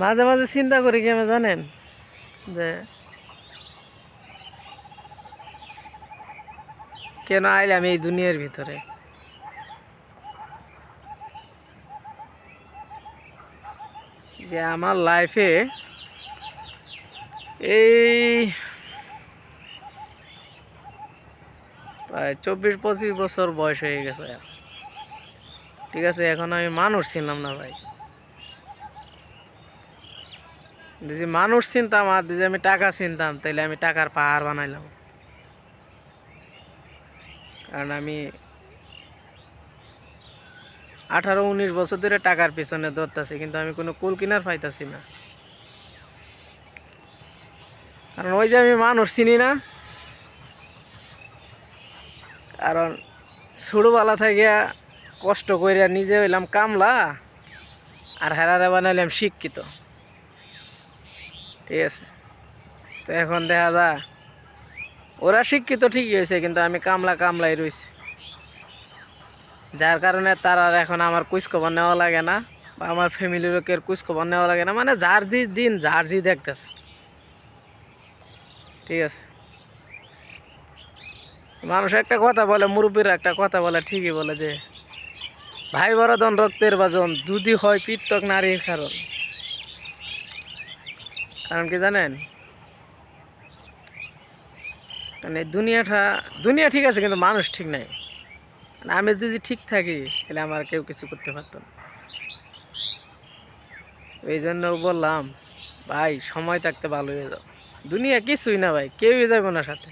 মাঝে মাঝে চিন্তা করি কি আমি জানেন? যে কেন আইলাম এই দুনিয়ার ভিতরে? যে আমার লাইফে এই প্রায় চব্বিশ পঁচিশ বছর বয়স হয়ে গেছে। ঠিক আছে, এখন আমি মানুষ ছিলাম না ভাই। যদি মানুষ চিনতাম আর যদি আমি টাকা চিনতাম তাহলে আমি টাকার পাহাড় বানাইলাম। কারণ আমি আঠারো উনিশ বছর ধরে টাকার পিছনে দৌড়তাছি, কিন্তু আমি কোনো কুল কিনার পাইতাছি না। কারণ ওই যে আমি মানুষ চিনি না, কারণ ছোটোবেলা থেকে কষ্ট করে নিজে হইলাম কামলা, আর হেরারে বানাইলাম শিক্ষিত। ঠিক আছে। তো এখন দেখা যা ওরা শিক্ষিত ঠিকই হয়েছে, কিন্তু আমি কামলা কামলাই রয়েছি যার কারণে তার আর এখন আমার কুচখবর নেওয়া লাগে না, বা আমার ফ্যামিলির লোকের কুচখবর নেওয়া লাগে না মানে যার দি দিন, যার জি দেখতেছে। ঠিক আছে। মানুষ একটা কথা বলে, মুরব্বীরা একটা কথা বলে, ঠিকই বলে যে, ভাই বরাদন রক্তের বাজন দুধি হয় পিত্তক নারীর কারণ। কারণ কি জানেন? মানে দুনিয়াটা, দুনিয়া ঠিক আছে কিন্তু মানুষ ঠিক নাই। মানে আমি যদি ঠিক থাকি, তাহলে আমার কেউ কিছু করতে পারতো না। এই জন্য বললাম, ভাই, সময় থাকতে ভালো হয়ে যাও। দুনিয়া কিছুই না ভাই, কেউই যাব না সাথে।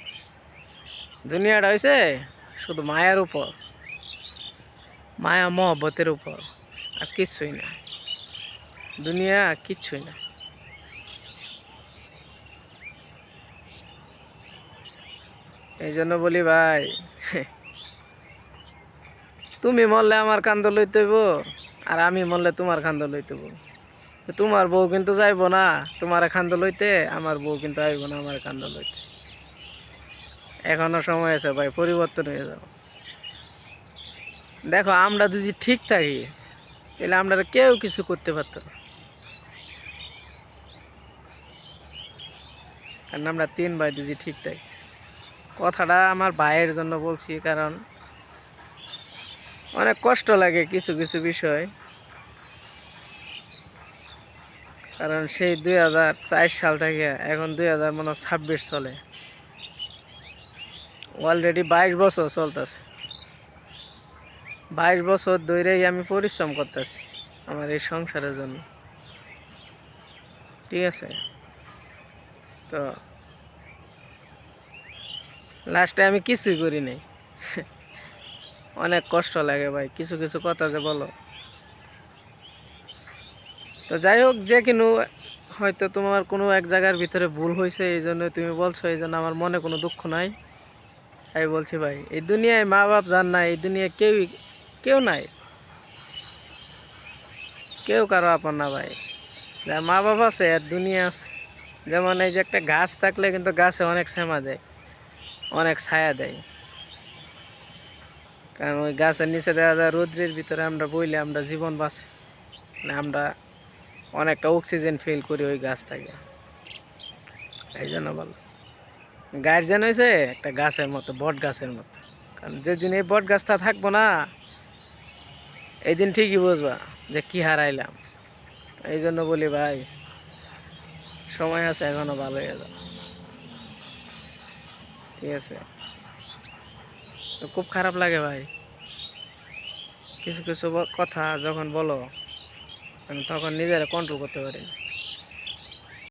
দুনিয়াটা হয়েছে শুধু মায়ার উপর। মায়া মহব্বতের উপর। আর কিছুই না। দুনিয়া কিচ্ছুই না। এই জন্য বলি ভাই, তুমি মরলে আমার কান্দ লইতে হইব, আর আমি মরলে তোমার কান্দ লইতে হইব। তোমার বউ কিন্তু যাইব না, তোমার কান্দ লইতে, আমার বউ কিন্তু আইব না আমার কান্দ লইতে। এখনও সময় আছে ভাই, পরিবর্তন হয়ে যাও। দেখো, আমরা যদি ঠিক থাকি, তাহলে আমরা কেউ কিছু করতে পারত না। কারণ আমরা তিন ভাই যদি ঠিক থাকি কথাটা আমার ভাইয়ের জন্য বলছি, কারণ অনেক কষ্ট লাগে কিছু কিছু বিষয়। কারণ সেই দুই হাজার চার সাল থেকে এখন দুই হাজার মনে ছাব্বিশ চলে। অলরেডি বাইশ বছর চলতেছে। বাইশ বছর ধরেই আমি পরিশ্রম করতেছি আমার এই সংসারের জন্য। ঠিক আছে? তো লাস্টে আমি কিছুই করি নাই অনেক কষ্ট লাগে ভাই, কিছু কিছু কথা যে বলো। তো যাই হোক, যে কিনু, হয়তো তোমার কোনো এক জায়গার ভিতরে ভুল হয়েছে, এই জন্য তুমি বলছো, এই জন্য আমার মনে কোনো দুঃখ নাই। আমি বলছি ভাই, এই দুনিয়ায় মা বাপ জান নাই, এই দুনিয়ায় কেউই কেউ নাই। কেউ কারও আপন না ভাই। যার মা বাপ আছে আর দুনিয়া আছে। যেমন এই যে একটা গাছ থাকলে কিন্তু গাছে অনেক শ্যামা দেয়। অনেক ছায়া দেয়। কারণ ওই গাছের নিচে দেখা যায় রৌদ্রের ভিতরে আমরা বইলে আমরা জীবন বাঁচি। মানে আমরা অনেকটা অক্সিজেন ফিল করি ওই গাছ থেকে। এই জন্য বলো। গার্জেন হয়েছে একটা গাছের মতো, বট গাছের মতো। কারণ যেদিন এই বট গাছটা থাকব না এই দিন ঠিকই বুঝবা যে কি হারাইলাম। এই জন্য বলি ভাই, সময় আছে এখনও ভালো হয়ে যাও ঠিক আছে। তো খুব খারাপ লাগে ভাই। কিছু কিছু কথা যখন বলো, আমি তখন নিজেরা কন্ট্রোল করতে পারি। না